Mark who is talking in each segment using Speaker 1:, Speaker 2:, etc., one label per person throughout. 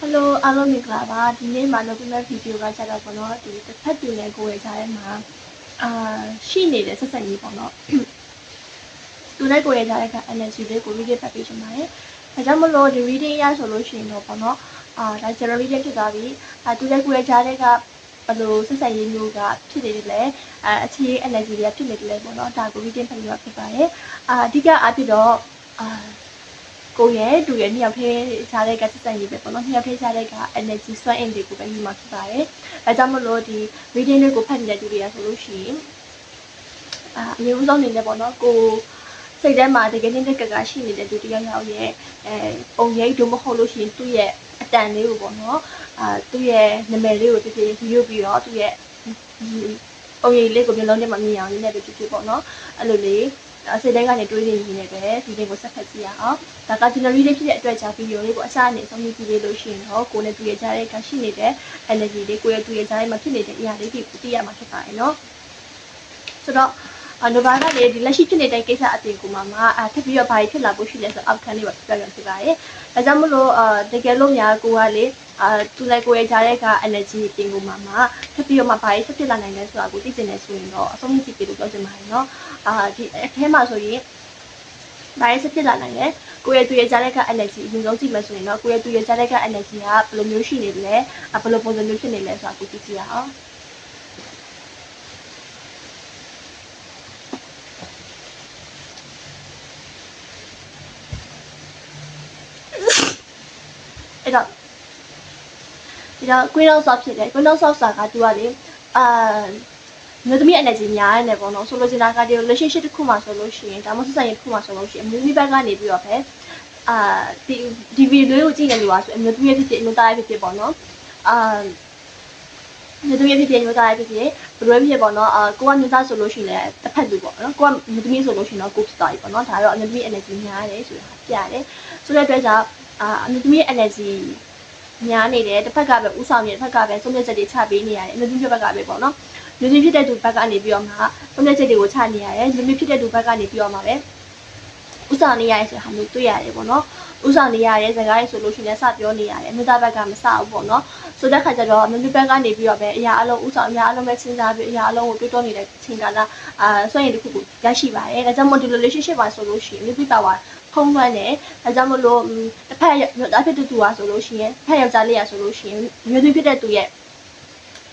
Speaker 1: ဟယ်လိုအားလုံးမင်္ဂလာပါဒီနေ့မှာလုပ်ပြမယ့်ဗီဒီယိုကကျတော့ပေါ့နော်ဒီတစ်ဖက်တူနဲ့ကိုယ်ရဲ့ကြားထဲမှာအာရှိနေတဲ့ဆက်ဆက်ရေးပေါ့နော်သူနဲ့ကိုယ်ရဲ့ကြားထဲက energy လေးကို reading ဖတ်ပေးချင်ပါတယ်ဒါကြောင့်မလို့ဒီ reading ရဆိုလို့ရှိရင်တော့ပေါ့နော်အာဒါ general reading ဖြစ်သွားပြီအာသူနဲ့ကိုယ်ရဲ့ကြားထဲကဘယ်လိုဆက်ဆက်ရေးမျိုးကဖြစ်နေတယ်လဲအဲအခြေရေး energy တွေကဖြစ်နေတယ်လဲပေါ့နော်ဒါကို reading ဖတ်ရဖြစ်ပါတယ်အာအဓိကအဖြစ်တော့အာ ကိုရဲ့တူရဲ့နှစ်ယောက်တည်းခြားတဲ့ကစစ်စံရေးပဲပေါ့နော်နှစ်ယောက်တည်းခြားတဲ့က energy စွမ်းအင်တွေကိုပဲယူမှာဖြစ်ပါတယ်အဲကြောင့်မလို့ဒီ reading လေးကိုဖတ်နေတဲ့တူတွေကဆိုလို့ရှိရင်အာအရင်ဦးဆုံးနေနဲ့ပေါ့နော်ကိုစိတ်ထဲမှာတကယ်နဲ့တကယ်ကရှိနေတဲ့တူတယောက်ယောက်ရဲ့အဲပုံရိပ်တို့မဟုတ်လို့ရှိရင်သူ့ရဲ့အတန်လေးကိုပေါ့နော်အာသူ့ရဲ့နာမည်လေးကိုတကယ်ယူပြီးတော့သူ့ရဲ့ပုံရိပ်လေးကိုမျိုးလုံးထဲမှာမြင်အောင်လေးနဲ့ပဲဖြစ်ဖြစ်ပေါ့နော်အဲ့လိုလေး စိတ်ထဲကနေတွေးနေနေတယ်ပဲဒီလေးကိုဆက်ဖက်ကြည့်ရအောင်ဒါက gallery လေးဖြစ်တဲ့အတွက်ကြောင့်ဗီဒီယိုလေးကိုအစအနေဆုံးဖြတ်ကြည့်လို့ရှိရင်တော့ကိုယ်နဲ့သူရဲ့ကြားတဲ့ကရှိနေတဲ့ energy လေးကိုယ့်ရဲ့သူရဲ့ကြားထဲမှာဖြစ်နေတဲ့အရာလေးတွေကိုသိရမှာဖြစ်ပါတယ်နော်ဆိုတော့အနိုဘာကလေဒီလက်ရှိဖြစ်နေတဲ့ကိစ္စအပြင်ကိုမှမအထပ်ပြီးတော့ဘာဖြစ်လာဖို့ရှိလဲဆိုအောက်ခန်းလေးပါပြပြဖြစ်ပါတယ်။ဒါကြောင့်မလို့အာတကယ်လို့များကိုကလေ အာသူလည်းကိုရဲ့ကြားတဲ့က energy ပြင်ကိုမှမထပ်ပြီးတော့မှဘာဖြစ်ဖြစ်လာနိုင်လဲဆိုတာကိုသိကျင်နေဆိုရင်တော့အဆုံးဖြတ်ပြီးလို့ပြောချင်ပါတယ်နော်။အာဒီအထဲမှာဆိုရင်ဘာရစ်ဖြစ်လာနိုင်လဲကိုရဲ့သူရဲ့ကြားတဲ့က energy အရင်ဆုံးကြည့်မယ်ဆိုရင်တော့ကိုရဲ့သူရဲ့ကြားတဲ့က energy ကဘယ်လိုမျိုးရှိနေလဲဘယ်လိုပုံစံမျိုးဖြစ်နေလဲဆိုတာကိုသိကြည့်ရအောင်အဲ့တော့ ဒီတော့ Queen of Swords ဖြစ်တယ် Queen of Swords ဆိုတာကသူကလေအာမျိုးသမီး energy များနေတယ်ပေါ့နော်ဆိုလိုချင်တာကဒီ relationship တစ်ခုမှဆိုလို့ရှိရင်ဒါမှမဟုတ်ဆက်ဆံရေးတစ်ခုမှဆိုလို့ရှိရင်အမျိုးသမီးဘက်ကနေပြီးတော့ပဲအာဒီဒီဗီဒီယိုကိုကြည့်နေလို့ပါဆိုအမျိုးသမီးဖြစ်ဖြစ်အမျိုးသားဖြစ်ဖြစ်ပေါ့နော်အာမျိုးသမီးဖြစ်ဖြစ်မျိုးသားဖြစ်ဖြစ်ဘယ်လိုဖြစ်ပေါ့နော်အာကိုကမျိုးသားဆိုလို့ရှိရင်လည်းတစ်ဖက်လူပေါ့နော်ကိုကမျိုးသမီးဆိုလို့ရှိရင်တော့ကိုဖြစ်သွားပြီပေါ့နော်ဒါတော့အမျိုးသမီး energy များတယ်ဆိုတာပြရတယ်ဆိုတဲ့အတွက်ကြောင့်အာအမျိုးသမီး energy ညားနေတယ်တစ်ဖက်ကပဲဥဆောင်နေတစ်ဖက်ကပဲဆုံးဖြတ်ချက်တွေချပေးနေရတယ်အမျိုးသမီးဘက်ကပဲပေါ့နော်မျိုးသမီးဖြစ်တဲ့သူဘက်ကနေပြီးတော့မှဆုံးဖြတ်ချက်တွေကိုချနေရတယ်မျိုးသမီးဖြစ်တဲ့သူဘက်ကနေပြီးတော့မှပဲဥဆောင်နေရရဲ့ဆိုတာမျိုးတွေ့ရတယ်ပေါ့နော်ဥဆောင်နေရရဲ့စကားရေးဆိုလို့ရှိရင်စပြောနေရတယ်အမျိုးသားဘက်ကမစဘူးပေါ့နော်ဆိုတဲ့ခါကျတော့အမျိုးသမီးဘက်ကနေပြီးတော့ပဲအရာအလုံးဥဆောင်အရာအလုံးပဲစဉ်းစားပြီးအရာအလုံးကိုတွေးတောနေတဲ့ချိန်ကလာအာဆွေရင်တစ်ခုခုရရှိပါတယ်ဒါကြောင့်မို့ဒီ relationship ပါဆိုလို့ရှိရင်အမျိုးသမီးပါဝါဖုံးလွှမ်းတယ်။အဲကြောင့်မလို့တစ် ဖက်ဒါဖြစ်တဲ့သူကဆိုလို့ရှိရင်ဖက်ယောက်ျားလေးရဆိုလို့ရှိရင်မျိုးသွင်းဖြစ်တဲ့သူရဲ့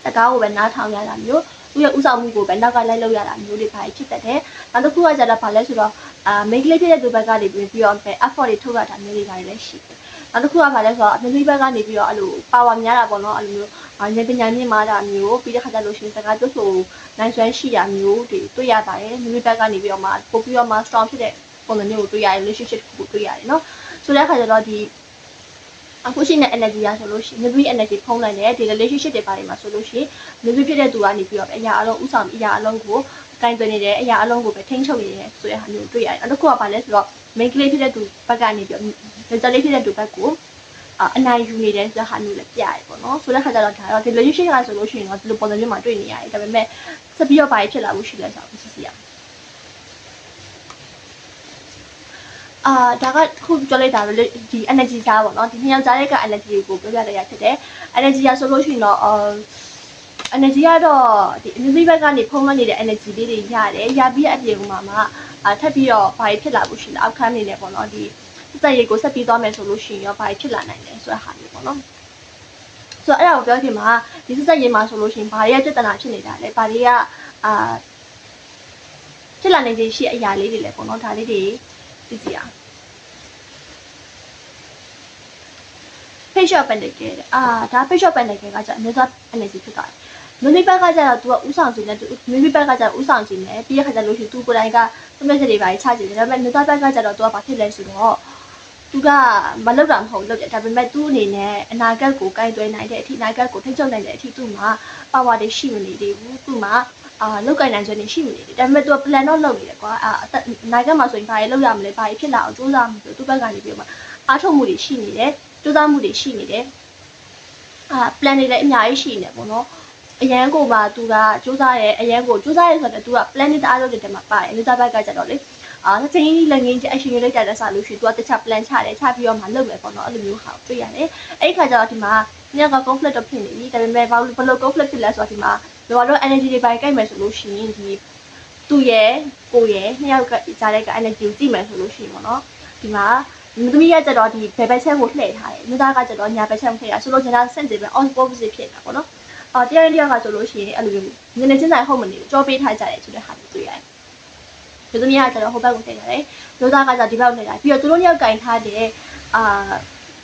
Speaker 1: တကားကိုပဲနားထောင်ရတာမျိုးသူ့ရဲ့ဥဆောင်မှုကိုပဲနောက်ကလိုက်လုပ်ရတာမျိုးတွေပါဖြစ်တတ်တယ်။နောက်တစ်ခုကကြတာပါလဲဆိုတော့အာမိတ်ကလေးဖြစ်တဲ့သူဘက်ကနေပြီးပြီးတော့ပဲ effort တွေထုတ်ရတာမျိုးတွေပါလည်းရှိတယ်။နောက်တစ်ခုကပါလဲဆိုတော့အမျိုးသမီးဘက်ကနေပြီးတော့အဲ့လို power များတာပေါ့နော်အဲ့လိုမျိုးဉာဏ်ပညာမြင့်မားတာမျိုးပြီးတဲ့ခါကျလို့ရှိရင်စကားပြောဆိုနိုင်စွမ်းရှိတာမျိုးတွေတွေ့ရပါတယ်။မျိုးတွေဘက်ကနေပြီးတော့မှပို့ပြီးတော့မှ strong ဖြစ်တဲ့ပုံစံမျိုးကိုတွေ့ရတယ် relationship ကိုတွေ့ရတယ်နော်။ ဆိုတဲ့အခါကျတော့ဒီအခုရှိတဲ့ energy ရဆိုလို့ရှိရင် maybe energy ဖုံးလိုက်တယ်ဒီ relationship တွေပါတယ်မှာဆိုလို့ရှိရင် maybe ဖြစ်တဲ့သူကနေပြီးတော့အရာအလုံးဥဆောင်အရာအလုံးကိုကင်သွင်းနေတယ်အရာအလုံးကိုပဲထိန်းချုပ်နေတယ်ဆိုတဲ့ဟာမျိုးတွေ့ရတယ်အဲ့ဒါကဘာလဲဆိုတော့ main ကလေးဖြစ်တဲ့သူဘက်ကနေပြီးတော့ result လေးဖြစ်တဲ့သူဘက်ကိုအနိုင်ယူနေတယ်ဆိုတဲ့ဟာမျိုးလည်းပြရတယ်ပေါ့နော်ဆိုတဲ့ခါကျတော့ဒါတော့ဒီ relationship ကဆိုလို့ရှိရင်တော့ဒီလိုပုံစံမျိုးမှာတွေ့နေရတယ်ဒါပေမဲ့ဆက်ပြီးတော့ဘာဖြစ်လာဖို့ရှိလဲဆိုတော့သိစီရအော အာဒါကခုပြောလိုက်တာပဲဒီ energy စားပေါ့နော်ဒီနှစ်ယောက်ကြားတဲ့က energy ကိုပြောပြလိုက်ရဖြစ်တယ် energy ရဆိုလို့ရှိရင်တော့အာ energy ကတော့ဒီအမျိုးသမီးဘက်ကနေဖုံးလွှမ်းနေတဲ့ energy လေးတွေရတယ်ရပြီးအပြင်ကမှမှအာထပ်ပြီးတော့ဘာဖြစ်လာဖို့ရှိလဲအောက်ခန်းနေနဲ့ပေါ့နော်ဒီစက်ရည်ကိုဆက်ပြီးသွားမယ်ဆိုလို့ရှိရင်ရောဘာဖြစ်လာနိုင်လဲဆိုတဲ့ဟာမျိုးပေါ့နော်ဆိုတော့အဲ့ဒါကိုပြောချင်မှာဒီစက်ရည်မှာဆိုလို့ရှိရင်ဘာရဲ့ပြဿနာဖြစ်နေတာလဲဘာတွေကအာဖြစ်လာနိုင်ခြေရှိအရာလေးတွေလဲပေါ့နော်ဒါလေးတွေ သိကြအောင် page shop ပန်တကယ်အာဒါ page shop ပန်တကယ်ကကြာအမျိုးသား energy ဖြစ်သွားတယ်။မျိုးမျိုးဘက်ကကြာတော့ तू ကဥဆောင်ခြင်းနဲ့ तू မျိုးမျိုးဘက်ကကြာဥဆောင်ခြင်းနဲ့ပြီးရခါကျလို့ရှိရင် तू ကိုယ်တိုင်ကသုံးမဲ့ချက်တွေပါချခြင်းတယ်ဒါပေမဲ့မျိုးသားဘက်ကကြာတော့ तू ကဘာဖြစ်လဲဆိုတော့ तू ကမလုပ်တာမဟုတ်လုပ်တယ်ဒါပေမဲ့ तू အနေနဲ့အနာဂတ်ကိုကင်သွဲနိုင်တဲ့အထိအနာဂတ်ကိုထိချုပ်နိုင်တဲ့အထိ तू မှာ power တွေရှိမနေသေးဘူး तू မှာ အာလောက်ကင်နိုင်စွမ်းနေရှိမနေသေးဒါပေမဲ့ तू က plan တော့လုပ်နေတယ်ကွာအာအနာဂတ်မှာဆိုရင်ဘာတွေလုပ်ရမလဲဘာတွေဖြစ်လာအောင်စူးစမ်းမှုဆို तू ဘက်ကနေပြီးတော့အားထုတ်မှုတွေရှိနေတယ်စူးစမ်းမှုတွေရှိနေတယ်အာ plan တွေလည်းအများကြီးရှိနေပေါ့နော်အရန်ကိုပါသူကစူးစမ်းရဲအရန်ကိုစူးစမ်းရဲဆိုတော့ तू က plan တွေတအားလုပ်တဲ့တဲမှာပါတယ်လူသားဘက်ကကြတော့လေ အာစချင်းလက်ငင်းချင်းအရှင်ရလိုက်တာလည်းစားလို့ရှိရင် तू ကတခြား plan ချတယ်ချပြီးတော့မှလုပ်မယ်ပေါ့နော်အဲ့လိုမျိုးဟာကိုတွေ့ရတယ်အဲ့ဒီခါကျတော့ဒီမှာညက conflict တော့ဖြစ်နေပြီဒါပေမဲ့ဘာလို့ဘယ်လို conflict ဖြစ်လဲဆိုတော့ဒီမှာ လောကတော့ energy တွေပိုင်းကြိုက်မယ်ဆိုလို့ရှိရင်ဒီသူ့ရဲ့ကိုယ်ရဲ့နှစ်ယောက်ကကြားတဲ့က energy ကိုကြည့်မယ်ဆိုလို့ရှိရင်ပေါ့နော်ဒီမှာမသမီးကကြတော့ဒီဘယ်ဘက်ချက်ကိုလှည့်ထားတယ်မြသားကကြတော့ညာဘက်ချက်ကိုလှည့်တာဆိုလို့ကျွန်တော်စင့်တယ်ပဲ on opposite ဖြစ်တာပေါ့နော်အော်တရားရင်တရားကဆိုလို့ရှိရင်အဲ့လိုမျိုးနည်းနည်းချင်းတိုင်းဟုတ်မနေဘူးကြောပေးထားကြတယ်ဆိုတဲ့ဟာကိုတွေ့ရတယ်။ဒီသမီးကကျတော့ဟိုဘက်ကိုထည့်ထားတယ်။မျိုးသားကကျဒီဘက်ကိုထည့်ထားပြီးတော့သူတို့ညောက်ကင်ထားတဲ့အာ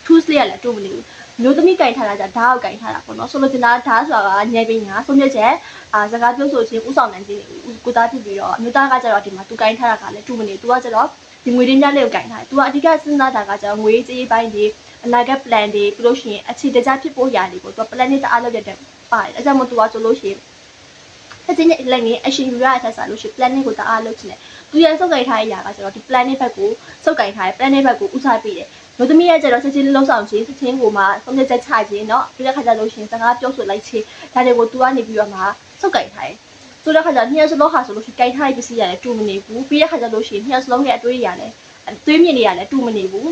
Speaker 1: tools လေးကလည်းတို့မနေဘူး။ မျိုးသမီးကင်ထားတာကြဓာတ်အောက်ကင်ထားတာပေါ့နော်ဆိုလိုချင်တာဓာတ်ဆိုတာကညဲပင်းညာဆုံးဖြတ်ချက်အာစကားပြောဆိုခြင်းဥဆောင်နိုင်ခြင်းကိုသားဖြစ်ပြီးတော့မျိုးသားကကြတော့ဒီမှာသူကင်ထားတာကလည်းသူမနေသူကကြတော့ဒီငွေရင်းညလေးကိုကင်ထားတယ်သူကအဓိကစဉ်းစားတာကကြတော့ငွေကြေးပိုင်းတွေအနာဂတ် plan တွေပြီးလို့ရှိရင်အခြေတကျဖြစ်ဖို့ရာတွေကိုသူက plan နဲ့တအားလုပ်ရတဲ့ပါတယ်အဲကြောင့်မို့သူကဆိုလို့ရှိရင်အချင်းချင်းလည်းငင်းအရှင်ယူရတဲ့ဆက်စားလို့ရှိရင် plan နဲ့ကိုတအားလုပ်ချင်တယ်သူရန်စုပ်ကင်ထားတဲ့အရာကကျတော့ဒီ plan နဲ့ဘက်ကိုစုပ်ကင်ထားတယ် plan နဲ့ဘက်ကိုဥစားပေးတယ် မျိုးသမီးရဲ့ကျတော့ချက်ချင်းလုံးဆောင်ခြင်းချက်ချင်းကိုမှဆုံးဖြတ်ချက်ချခြင်းเนาะပြီးတဲ့ခါကျလို့ရှိရင်စကားပြောဆိုလိုက်ခြင်းဒါတွေကို तू ကနေပြီးတော့မှစုပ်ကြိုက်ထားတယ်။ဆိုတဲ့ခါကျနှစ်ယောက်စလုံးဟာဆိုလို့ရှိရင်ကြိုက်ထားတဲ့ပစ္စည်းရတယ်တူမနေဘူးပြီးတဲ့ခါကျလို့ရှိရင်နှစ်ယောက်စလုံးရဲ့အတွေးရတယ်သွေးမြင့်နေရတယ်တူမနေဘူး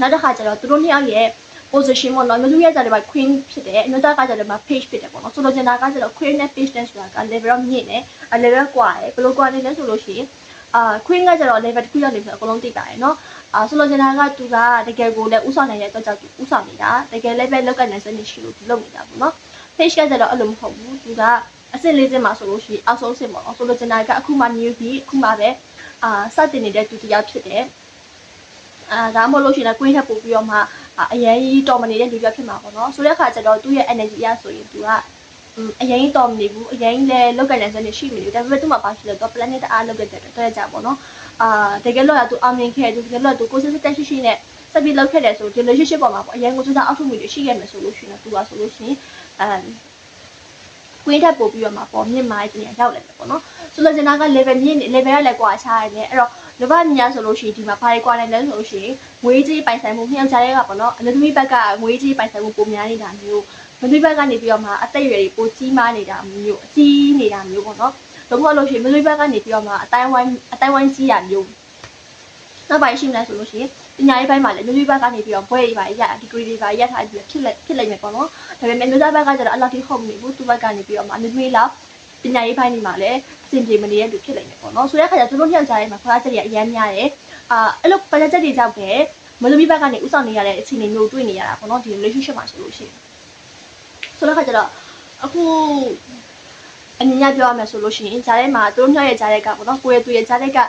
Speaker 1: နောက်တစ်ခါကျတော့သူတို့နှစ်ယောက်ရဲ့ position ပေါ့နော်မျိုးသမီးရဲ့ကြတယ်မှာ queen ဖြစ်တယ်အမျိုးသားကကြတယ်မှာ page ဖြစ်တယ်ပေါ့နော်ဆိုလိုချင်တာကကျတော့ queen နဲ့ page နဲ့ဆိုတာက level မြင့်တယ် level ကွာတယ်ဘယ်လိုကွာနေလဲဆိုလို့ရှိရင်အာ queen ကကျတော့ level တစ်ခုရောက်နေပြီအကုန်လုံးသိပါတယ်နော် အာဆိုလိုချင်တာကသူကတကယ်ကိုလည်းဥဆောင်နိုင်တဲ့အတွက်ကြောင့်ဥဆောင်နေတာတကယ်လည်းပဲလောက်ကနိုင်စနေရှိလို့ဒီလုပ်နေတာပေါ့နော် page ကကျတော့အဲ့လိုမဟုတ်ဘူးသူကအစစ်လေးစင်မှာဆိုလို့ရှိရင်အောက်ဆုံးစင်ပေါ့နော်ဆိုလိုချင်တာကအခုမှ new ပြီးအခုမှပဲအာစတင်နေတဲ့သူတစ်ယောက်ဖြစ်တယ်အာဒါမှမဟုတ်လို့ရှိရင်လည်း queen ထပ်ပို့ပြီးတော့မှအရင်ကြီးတော်မနေတဲ့လူတစ်ယောက်ဖြစ်မှာပေါ့နော်ဆိုတဲ့အခါကျတော့သူ့ရဲ့ energy အရဆိုရင်သူက အရင်ကြီးတော်မနေဘူးအရင်ကြီးလည်းလောက်ကနိုင်စနေရှိနေတယ်ဒါပေမဲ့သူ့မှာပါရှိလို့တော့ planet အားလောက်တဲ့တဲ့ကြပေါ့နော်အာတကယ်လို့ကသူအောင်မြင်ခဲ့သူတကယ်လို့သူကိုယ်စစ်တက်ရှိရှိနဲ့ဆက်ပြီးလောက်ခဲ့တယ်ဆိုဒီ relationship ပေါ်မှာပေါ့အရင်ကသူကအောက်ထုမှုတွေရှိခဲ့မယ်ဆိုလို့ရှိရင်သူကဆိုလို့ရှိရင်အမ်ကွင်းထပ်ပို့ပြီးတော့မှပေါ်မြင့်မားတဲ့ပြန်ရောက်လာတယ်ပေါ့နော်ဆိုတော့ကျွန်တော်က level မြင့် level ကလည်းကွာချရတယ်အဲ့တော့လောဘညာဆိုလို့ရှိရင်ဒီမှာဘာတွေကွာနိုင်လဲဆိုလို့ရှိရင်ငွေကြေးပိုင်ဆိုင်မှုနှစ်ယောက်ကြားရဲကပေါ့နော်အလူသမီးဘက်ကငွေကြေးပိုင်ဆိုင်မှုပုံများနေတာမျိုး မသမီးဘက်ကနေပြီးတော့မှအသက်အရွယ်တွေပိုကြီးမားနေတာမျိုးအကြီးနေတာမျိုးပေါ့နော်လုံးဝလို့ရှိရင်မသမီးဘက်ကနေပြီးတော့မှအတိုင်းဝိုင်းအတိုင်းဝိုင်းကြီးရမျိုးနောက်ပိုင်းရှိမလဲဆိုလို့ရှိရင်ပညာရေးပိုင်းမှာလည်းမျိုးမျိုးဘက်ကနေပြီးတော့ဘွဲတွေပါရဒီဂရီတွေပါရထားပြီးဖြစ်လက်ဖြစ်လိုက်မယ်ပေါ့နော်ဒါပေမဲ့မျိုးသားဘက်ကကျတော့အလောက်ထိဟုတ်မနေဘူးသူဘက်ကနေပြီးတော့မှမျိုးမျိုးလောက်ပညာရေးပိုင်းတွေမှာလည်းအဆင်ပြေမနေတဲ့လူဖြစ်လိုက်မယ်ပေါ့နော်ဆိုတဲ့အခါကျသူတို့နှစ်ယောက်ကြားထဲမှာခွာချက်တွေအများများတယ်အာအဲ့လိုပညာချက်တွေကြောင့်ပဲမလူမီဘက်ကနေဥဆောင်နေရတဲ့အခြေအနေမျိုးတွေ့နေရတာပေါ့နော်ဒီ relationship မှာဆိုလို့ရှိရင် ဆိုတဲ့အခါကျတော့အခုအမြင်ရပြောရမယ်ဆိုလို့ရှိရင်ဂျားထဲမှာသူတို့ညရဲ့ဂျားထဲကပေါ့နော်ကိုယ့်ရဲ့သူရဲ့ဂျားထဲက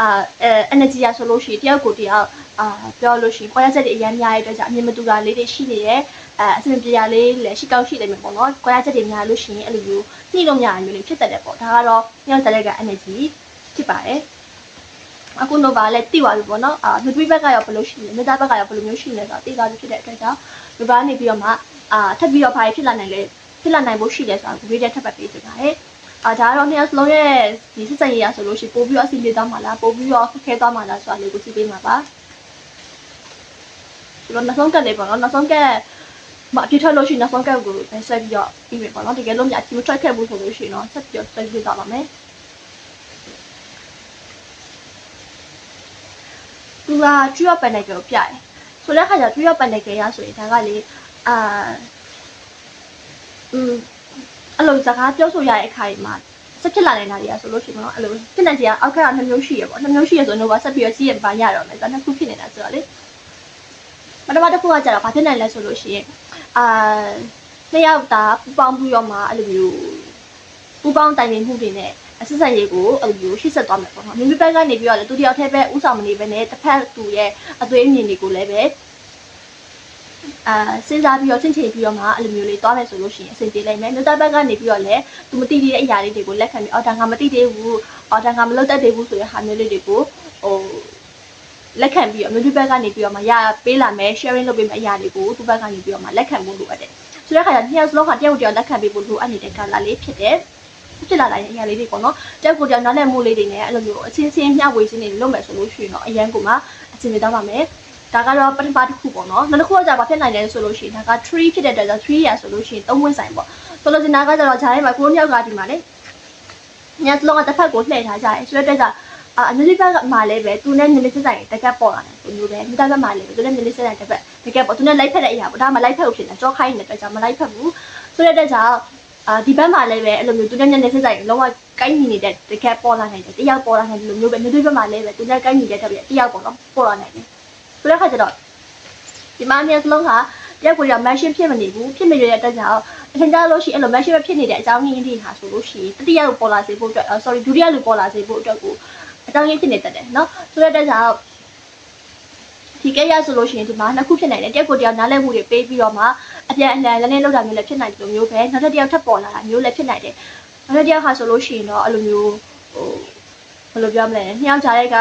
Speaker 1: အာအဲ energy ရဆိုလို့ရှိရင်တယောက်ကိုတယောက်အာပြောလို့ရှိရင်ပေါ်ရချက်တွေအများများရဲ့အတွက်ကြောင့်အမြင်မတူတာလေးတွေရှိနေတယ်အဲအဆင်ပြေရလေးလည်းရှိကောက်ရှိနေမယ်ပေါ့နော်ပေါ်ရချက်တွေများလို့ရှိရင်အဲ့လိုမျိုးနှိလို့များမျိုးလေးဖြစ်တတ်တယ်ပေါ့ဒါကတော့တယောက်ဂျားထဲက energy ဖြစ်ပါတယ်အခု nova လည်းတိသွားပြီပေါ့နော်အာ nutri ဘက်ကရောဘယ်လိုရှိလဲ meta ဘက်ကရောဘယ်လိုမျိုးရှိလဲဆိုတော့တိသွားပြီဖြစ်တဲ့အတွက်ကြောင့် nova နေပြီးတော့မှ အာထပ်ပြီးတော့ဘာဖြစ်လာနိုင်လဲဖြစ်လာနိုင်ဖို့ရှိလဲဆိုတာကိုဗီဒီယိုထပ်ပတ်ပေးချင်ပါတယ်အာဒါကတော့နှစ်ယောက်စလုံးရဲ့ဒီစစ်စံရေးရဆိုလို့ရှိရင်ပို့ပြီးတော့အစီလေးသွားမှာလားပို့ပြီးတော့ခက်ခဲသွားမှာလားဆိုတာလေးကိုကြည့်ပေးမှာပါဒီတော့နောက်ဆုံးကတ်လေးပေါ့နော်နောက်ဆုံးကတ်မအပြည့်ထွက်လို့ရှိရင်နောက်ဆုံးကတ်ကိုပဲဆက်ပြီးတော့ပြီးပြီပေါ့နော်တကယ်လို့မြအပြည့်ထွက်ခဲ့ဘူးဆိုလို့ရှိရင်တော့ဆက်ပြီးတော့ဆက်ပြီးတော့ပါမယ်သူကကျွေးရပန်နေကြကိုပြတယ်ဆိုတဲ့ခါကျကျွေးရပန်နေကြရဆိုရင်ဒါကလေ အာอืมအဲ့လိုစကားပြောဆိုရတဲ့အခါတွေမှာဆက်ဖြစ်လာနေတာတွေကဆိုလို့ရှိရင်တော့အဲ့လိုဖြစ်နေကြအောက်ကနှစ်မျိုးရှိရပေါ့နှစ်မျိုးရှိရဆိုတော့ဘာဆက်ပြီးတော့စီးရပါရတော့မယ်ဆိုတော့နှစ်ခုဖြစ်နေတာဆိုတော့လေပထမတစ်ခုကကျတော့ဘာဖြစ်နိုင်လဲဆိုလို့ရှိရင်အာနှစ်ယောက်သားပူပေါင်းပြီးတော့မှအဲ့လိုမျိုးပူပေါင်းတိုင်ပင်မှုတွေနဲ့အစစ်ဆက်ရေးကိုအဲ့လိုမျိုးရှေ့ဆက်သွားမယ်ပေါ့နော်မိမိဘက်ကနေပြီးတော့လေသူတယောက်တည်းပဲဥဆောင်မနေဘဲနဲ့တစ်ဖက်သူရဲ့အသွေးအမြင်တွေကိုလည်းပဲ အာစဉ်းစားပြီးတော့ချင်းချင်ပြီးတော့မှအဲ့လိုမျိုးလေးသွားမယ်ဆိုလို့ရှိရင်အဆင်ပြေနိုင်မယ်မြို့သားဘက်ကနေပြီးတော့လည်းသူမသိသေးတဲ့အရာလေးတွေကိုလက်ခံပြီးအော်ဒါငါမသိသေးဘူးအော်ဒါငါမလုပ်တတ်သေးဘူးဆိုတဲ့ဟာမျိုးလေးတွေကိုဟိုလက်ခံပြီးတော့မြို့ဘက်ကနေပြီးတော့မှရပေးလာမယ် sharing လုပ်ပေးမယ်အရာတွေကိုသူ့ဘက်ကနေပြီးတော့မှလက်ခံဖို့လိုအပ်တယ်ဆိုတဲ့အခါကျနှစ်ယောက်စလုံးကတယောက်တယောက်လက်ခံပေးဖို့လိုအပ်နေတဲ့ကာလလေးဖြစ်တယ်ဖြစ်လာတဲ့အရာလေးတွေပေါ့နော်တယောက်ကိုတယောက်နားလည်မှုလေးတွေနဲ့အဲ့လိုမျိုးအချင်းချင်းမျှဝေခြင်းတွေလုပ်မယ်ဆိုလို့ရှိရင်တော့အရန်ကိုမှအချင်းချင်းတောင်းပါမယ် ဒါကတော့ပထမတစ်ခုပေါ့နော်နောက်တစ်ခုကကြာဘာဖြစ်နိုင်လဲဆိုလို့ရှိရင်ဒါက3ဖြစ်တဲ့အတွက်ကြောင့်3ရဆိုလို့ရှိရင်3ဝင်ဆိုင်ပေါ့ဆိုလို့စင်နာကကျတော့ဂျားထဲမှာကိုနှစ်ယောက်ကဒီမှာလေညစလုံးကတစ်ဖက်ကိုလှည့်ထားကြတယ်ဆိုတဲ့အတွက်ကြောင့်အာအမျိုးလေးဘက်ကမှလည်းပဲသူနဲ့နည်းနည်းစဆိုင်တကက်ပေါ်လာတယ်သူမျိုးပဲမိသားဘက်မှလည်းပဲသူနဲ့နည်းနည်းစဆိုင်တကက်တကက်ပေါ်သူနဲ့လိုက်ဖက်တဲ့အရာပေါ့ဒါမှလိုက်ဖက်လို့ဖြစ်နေကြောခိုင်းနေတဲ့အတွက်ကြောင့်မလိုက်ဖက်ဘူးဆိုတဲ့အတွက်ကြောင့်အာဒီဘက်မှာလည်းပဲအဲ့လိုမျိုးသူနဲ့နည်းနည်းစဆိုင်လုံးဝကိုင်းညီနေတဲ့တကက်ပေါ်လာနိုင်တယ်တယောက်ပေါ်လာနိုင်တယ်လို့မျိုးပဲမျိုးတွေဘက်မှာလည်းပဲသူနဲ့ကိုင်းညီတဲ့တက်ပြီးတယောက်ပေါ်တော့ပေါ်လာနိုင်တယ် ဆိုတဲ့ခါကျတော့ဒီမှာเนี่ยစလုံးဟာတယောက်ကိုရမန်ရှင်းဖြစ်မနေဘူးဖြစ်မနေတဲ့အတွက်ကြောင့်အထင်ကြလို့ရှိရင်အဲ့လိုမန်ရှင်းဖြစ်နေတဲ့အကြောင်းရင်းတွေဟာဆိုလို့ရှိရင်တတိယကိုပေါ်လာစေဖို့အတွက် sorry ဒုတိယကိုပေါ်လာစေဖို့အတွက်ကိုအကြောင်းရင်းဖြစ်နေတတ်တယ်เนาะဆိုတဲ့အတွက်ကြောင့်ဒီကဲရဆိုလို့ရှိရင်ဒီမှာနှစ်ခုဖြစ်နိုင်တယ်တယောက်ကိုတယောက်နားလည်မှုတွေပေးပြီးတော့မှအပြန်အလှန်လည်းလည်းလောက်တာမျိုးလည်းဖြစ်နိုင်တယ်လို့မျိုးပဲနောက်တစ်တယောက်ထပ်ပေါ်လာတာမျိုးလည်းဖြစ်နိုင်တယ်နောက်တစ်တယောက်ဟာဆိုလို့ရှိရင်တော့အဲ့လိုမျိုးဟိုဘယ်လိုပြောမလဲနှစ်ယောက်ကြားတဲ့က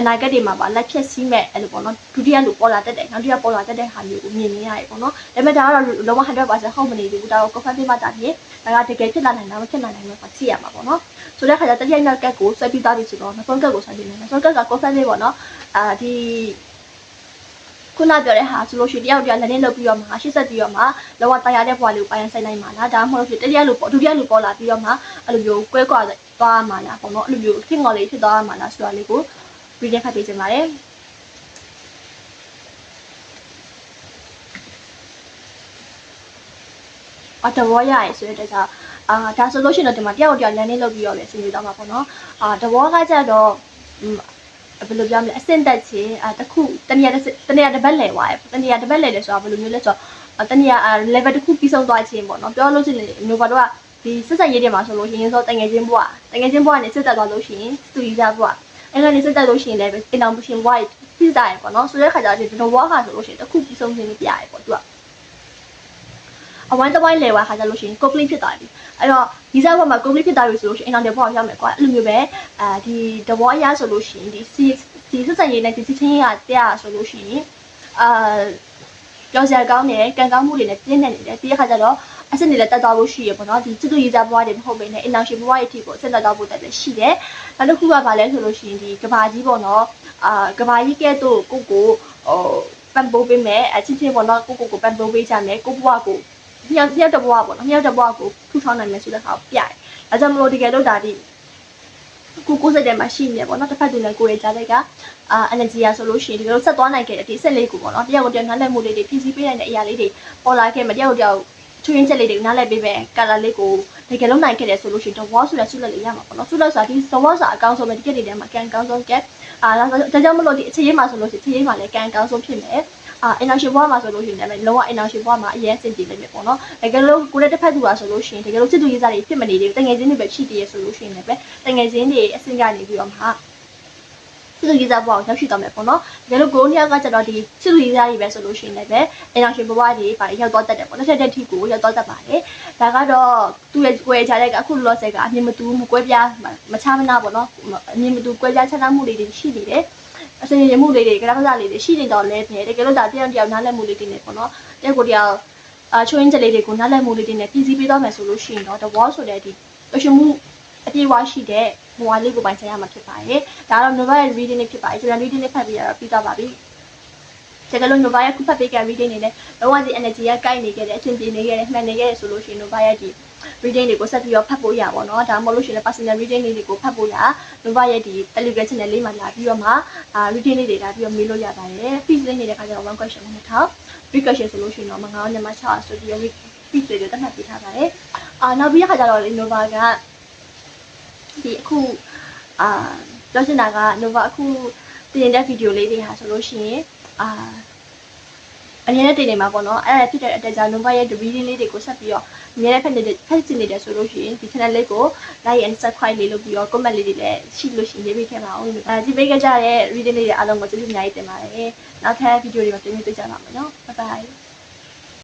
Speaker 1: အနာဂတ်တွေမှာပါလက်ဖြတ်စီးမဲ့အဲ့လိုပေါ့နော်ဒုတိယလူပေါ်လာတတ်တယ်နောက်တစ်ယောက်ပေါ်လာတတ်တဲ့ဟာမျိုးကိုမြင်နေရတယ်ပေါ့နော်ဒါပေမဲ့ဒါကတော့လုံးဝ100%ဟုတ်မနေဘူးဒါကို confirm ပြမှတာဖြင့်ဒါကတကယ်ဖြစ်လာနိုင်တာမဖြစ်လာနိုင်ဘူးဆိုတာသိရမှာပေါ့နော်ဆိုတဲ့ခါကျတတိယနောက်ကတ်ကိုဆွဲပြီးသားပြီဆိုတော့နောက်ဆုံးကတ်ကိုဆွဲပြီးမယ်နောက်ဆုံးကတ်က confirm လေးပေါ့နော်အာဒီခုနပြောတဲ့ဟာဆိုလို့ရှိရင်တယောက်တယောက်လည်းလည်းလုပ်ပြီးတော့မှရှစ်ဆက်ပြီးတော့မှလောကတရားတဲ့ဘဝလေးကိုပိုင်းဆိုင်နိုင်မှာလားဒါမှမဟုတ်လို့ရှိရင်တတိယလူပေါ့ဒုတိယလူပေါ်လာပြီးတော့မှအဲ့လိုမျိုးကွဲကွာသွားမှာလားပေါ့နော်အဲ့လိုမျိုးဖြစ်ငေါ်လေးဖြစ်သွားမှာလားဆိုတာလေးကို ပြီးတဲ့ခါပြေးချင်ပါတယ်အတဘောရရဆိုတဲ့တခြားအာဒါဆိုလို့ရှိရင်တော့ဒီမှာတယောက်တယောက်လမ်းလေးလုပ်ပြီးတော့လည်းဆင်ပြေသွားမှာပေါ့နော်အာတဘောကကြတော့ဘယ်လိုပြောမလဲအဆင့်တက်ချင်းအာတစ်ခုတနေရာတနေရာတစ်ပတ်လဲသွားရတနေရာတစ်ပတ်လဲလဲဆိုတာဘယ်လိုမျိုးလဲဆိုတော့တနေရာ level တစ်ခုပြီးဆုံးသွားခြင်းပေါ့နော်ပြောလို့ရှိရင်မျိုးဘာတော့ဒီစစ်ဆက်ရေးတွေမှာဆိုလို့ရှိရင်ဆိုတငယ်ချင်းဘွားတငယ်ချင်းဘွားနဲ့စစ်သက်သွားလို့ရှိရင်သူကြီးစားဘွား အဲ့ကနေစစ်သက်လို့ရှိရင်လည်းအင်အောင်ရှင်ဘွားဖြစ်တာရပေါ့နော်ဆိုတဲ့ခါကျတော့ဒီတော့ဘွားခါဆိုလို့ရှိရင်တစ်ခုပြီးဆုံးခြင်းပြရတယ်ပေါ့သူကအဝိုင်းတစ်ဝိုင်းလဲသွားခါကျလို့ရှိရင် complete ဖြစ်သွားပြီအဲ့တော့ဒီစားဘွားမှာ complete ဖြစ်သွားပြီဆိုလို့ရှိရင်အင်အောင်တဲ့ဘွားကိုရောက်မယ်ကွာအဲ့လိုမျိုးပဲအာဒီတဘောအရဆိုလို့ရှိရင်ဒီစီဒီစစ်ဆက်ရေးနဲ့ဒီစစ်ချင်းရတရားဆိုလို့ရှိရင်အာကြောက်စရာကောင်းတယ်ကံကောင်းမှုတွေနဲ့ပြင်းနေတယ်ပြီးတဲ့ခါကျတော့ အစစ်နေလည်းတက်သွားဖို့ရှိရပေါ့နော်ဒီစစ်တူရေးစားဘွားတွေမဟုတ်ဘဲနဲ့အင်အောင်ရှင်ဘွားရဲ့အထိကိုအစစ်တက်သွားဖို့တက်လည်းရှိတယ်နောက်တစ်ခုကဘာလဲဆိုလို့ရှိရင်ဒီကဘာကြီးပေါ့နော်အာကဘာကြီးကဲ့သို့ကိုကိုဟိုပန်ပိုးပေးမယ်အချင်းချင်းပေါ့နော်ကိုကိုကိုပန်ပိုးပေးကြမယ်ကိုဘွားကိုမြောက်မြောက်တဘွားပေါ့နော်မြောက်တဘွားကိုထူထောင်နိုင်မယ်ဆိုတဲ့ဟာကိုပြရတယ်အဲကြောင့်မလို့တကယ်လို့ဒါဒီကိုကိုစိတ်ထဲမှာရှိနေပေါ့နော်တစ်ဖက်သူနဲ့ကိုရဲ့ကြားတဲ့ကအာ energy ရဆိုလို့ရှိရင်ဒီလိုဆက်သွားနိုင်ခဲ့တဲ့ဒီဆက်လေးကိုပေါ့နော်တယောက်ကိုတယောက်နားလည်မှုလေးတွေဖြည့်ဆည်းပေးနိုင်တဲ့အရာလေးတွေပေါ်လာခဲ့မှာတယောက်တယောက် ချွေးရင်းချက်လေးတွေနားလည်ပေးပဲကာလာလေးကိုတကယ်လုံးနိုင်ခဲ့တယ်ဆိုလို့ရှိရင်တော့ wall ဆိုတဲ့ဆုလက်လေးရမှာပေါ့နော်ဆုလက်ဆိုတာဒီ wall ဆိုတာအကောင်းဆုံးပဲဒီကက်တွေထဲမှာကန်ကောင်းဆုံးကက်အာဒါကြောင့်မလို့ဒီအခြေရေးမှာဆိုလို့ရှိရင်အခြေရေးမှာလည်းကန်ကောင်းဆုံးဖြစ်မယ်အာအင်နောက်ရှင်ဘွားမှာဆိုလို့ရှိရင်လည်းလုံးဝအင်နောက်ရှင်ဘွားမှာအရင်စင်ကြည့်လိုက်မြပေါ့နော်တကယ်လို့ကိုရဲ့တစ်ဖက်သူပါဆိုလို့ရှိရင်တကယ်လို့စစ်သူရေးစားတွေဖြစ်မနေသေးဘူးတငယ်ချင်းတွေပဲရှိတည်ရဆိုလို့ရှိရင်လည်းပဲတငယ်ချင်းတွေအဆင့်ကနေပြီးတော့မှ စစ်သူရေးစားဘွားကိုရောက်ရှိသွားမယ်ပေါ့နော်တကယ်လို့ကိုနှစ်ယောက်ကကျတော့ဒီစစ်သူရေးစားတွေပဲဆိုလို့ရှိရင်လည်းပဲအင်နောက်ရှင်ဘွားတွေပါရောက်တော့တတ်တယ်ပေါ့တစ်ချက်တစ်ထိကိုရောက်တော့တတ်ပါတယ်ဒါကတော့သူ့ရဲ့ကိုယ်ချတဲ့ကအခုလောလောဆယ်ကအမြင်မတူမကွဲပြားမချမနာပေါ့နော်အမြင်မတူကွဲပြားချမ်းသာမှုတွေရှိနေတယ်အစင်ရမှုလေးတွေကလကစားလေးတွေရှိနေတော့လဲပဲတကယ်လို့ဒါတယောက်တယောက်နားလည်မှုလေးတွေနဲ့ပေါ့နော်တယောက်ကိုတယောက်အာချိုးရင်းချက်လေးတွေကိုနားလည်မှုလေးတွေနဲ့ပြည်စည်းပေးသွားမယ်ဆိုလို့ရှိရင်တော့ the wall ဆိုတဲ့ဒီအရှင်မှု အပြေးဝရှိတဲ့ဘဝလေးကိုပိုင်ဆိုင်ရမှာဖြစ်ပါတယ်ဒါတော့ Nova ရဲ့ reading လေးဖြစ်ပါတယ်ကျွန်တော် reading လေးဖတ်ပြီးရတော့ပြီးသွားပါပြီတကယ်လို့ Nova ရဲ့ခုဖတ်ပေးက reading နေနဲ့လုံးဝဒီ energy ကကိုက်နေခဲ့တယ်အချင်းပြင်းနေခဲ့တယ်မှန်နေခဲ့တယ်ဆိုလို့ရှိရင် Nova ရဲ့ဒီ reading တွေကိုဆက်ပြီးတော့ဖတ်ဖို့ရပါတော့ဒါမှမဟုတ်လို့ရှိရင် personal reading လေးတွေကိုဖတ်ဖို့ရ Nova ရဲ့ဒီ Telegram channel လေးမှာလာပြီးတော့မှအာ reading လေးတွေလာပြီးတော့မေးလို့ရပါတယ် fees လေးနေတဲ့ခါကျတော့1 question နဲ့ထောက် big question ဆိုလို့ရှိရင်တော့မငါးနဲ့မှ6 studio fees တွေတက်မှတ်ပေးထားပါတယ်အာနောက်ပြီးတဲ့ခါကျတော့ Nova က ဒီအခုအာပြောချင်တာက Nova အခုတင်တဲ့ဗီဒီယိုလေးတွေဟာဆိုလို့ရှိရင်အာအများနဲ့တင်နေမှာပေါ့နော်အဲ့ဒါဖြစ်တဲ့အတက်ကြောင့် Nova ရဲ့ reading လေးတွေကိုဆက်ပြီးတော့အများနဲ့ဖက်နေတဲ့ဖက်ချင်နေတယ်ဆိုလို့ရှိရင်ဒီ channel လေးကို like and subscribe လေးလုပ်ပြီးတော့ comment လေးတွေလည်းရှိလို့ရှိရင်ရေးပေးခဲ့ပါအောင်အဲဒီပေးကြတဲ့ reading လေးတွေအားလုံးကိုကျေးဇူးအများကြီးတင်ပါတယ်နောက်ထပ်ဗီဒီယိုတွေမှာတွေ့မြင်တွေ့ကြပါမယ်နော် bye bye